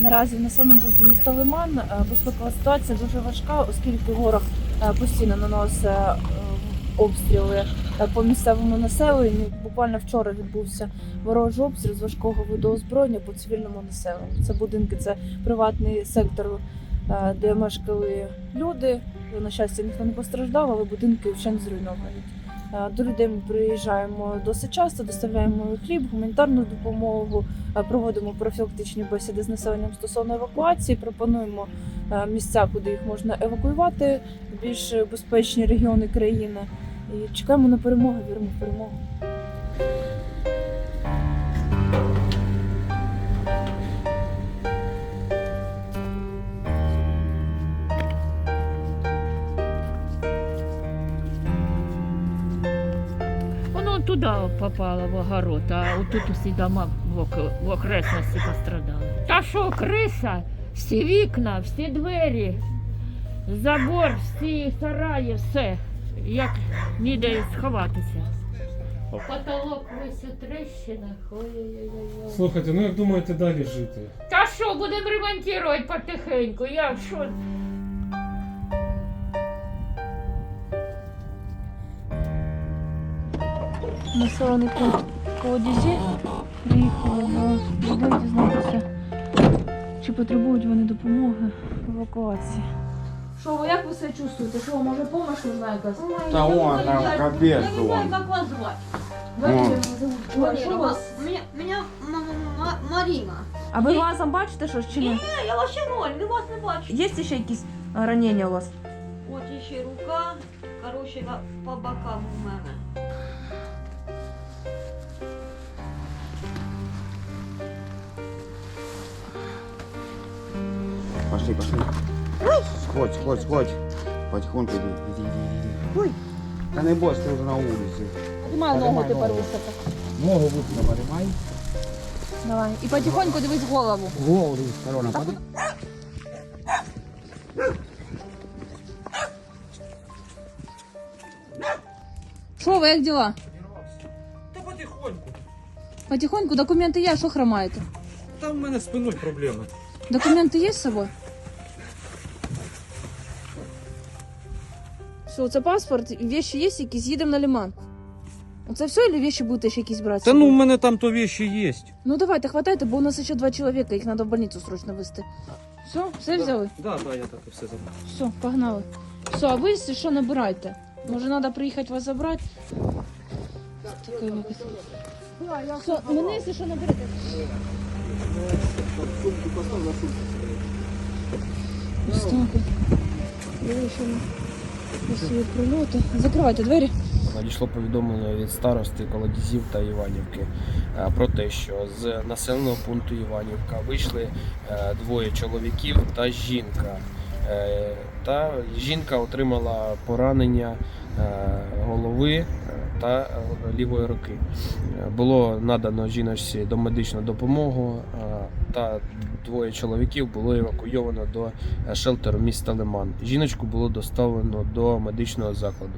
Наразі в населеному пункті міста Лиман е, безпекова ситуація дуже важка, оскільки ворог е, постійно наносить е, обстріли по місцевому населенню. Буквально вчора відбувся ворожий обстріл з важкого виду озброєння по цивільному населенню. Це будинки, це приватний сектор, де мешкали люди. На щастя, ніхто не постраждав, але будинки вщент зруйновані. Е, До людей ми приїжджаємо досить часто, доставляємо хліб, гуманітарну допомогу, е, проводимо профілактичні бесіди з населенням стосовно евакуації. Пропонуємо е, місця, куди їх можна евакуювати більш безпечні регіони країни. І чекаємо на перемогу, віримо в перемогу. Туди попало в огород, а отут усі дома в, ок- окресності пострадали. Та що, криса? Всі вікна, всі двері, забор, всі сараї, все. Як ніде сховатися. Потолок весь у тріщинах. Ой-ой-ой. Слухайте, ну як думаєте далі жити? Та що, будемо ремонтувати потихеньку? Я що? Населений пункт Колодязі. Приїхали до людей дізнатися, чи потребують вони допомоги в евакуації. Що ви як ви себе чувствуєте? Що може допомога нужна якась? Да он там капец Я не знаю, он. как вас звать. Ой, що вас? Меня, меня м- м- М- Марина. А ви глазом бачите щось чи ні? Не, я вообще ноль, не вас не бачу. Є ще якісь а, ранення у вас? От ще рука, короче, на- по бокам у мене. Пошли, пошли. Сходь, сходь, сходь. Потихоньку иди, иди, иди, иди. Ой. Да не бойся, ты уже на улице. Піднімай ногу ногу тепер тепер високо. високо. Ногу выше поднимай. Давай. І потихоньку дивись голову. Голову с сторона поднимай. Що ви, як діла? Та потихоньку. Потихоньку, документи є, що хромаєте? Там в мене з спиною проблеми. Документи є з собою? Що, це паспорт, вещи є якісь, їдемо на лиман. Це все, или вещи будете ще якісь брати? Та ну в мене там то вещи є. Ну давайте, хватайте, бо у нас ще два чоловіка, їх треба в больницю срочно вести. Все, все взяли? Да, да, я так і все забув. Все, погнали. Все, а ви, що, набирайте. Може, треба приїхати вас забрати. Якось. Все, мене, якщо що, наберете. Ось. Закривайте двері. Надійшло повідомлення від старости Колодізів та Іванівки е, про те, що з населеного пункту Іванівка вийшли е, двоє чоловіків та жінка. Е, Та жінка отримала поранення голови та е, лівої руки. Е, Було надано жіночці домедичну допомогу, е, та двоє чоловіків було евакуйовано до шелтеру міста Лиман. Жіночку було доставлено до медичного закладу.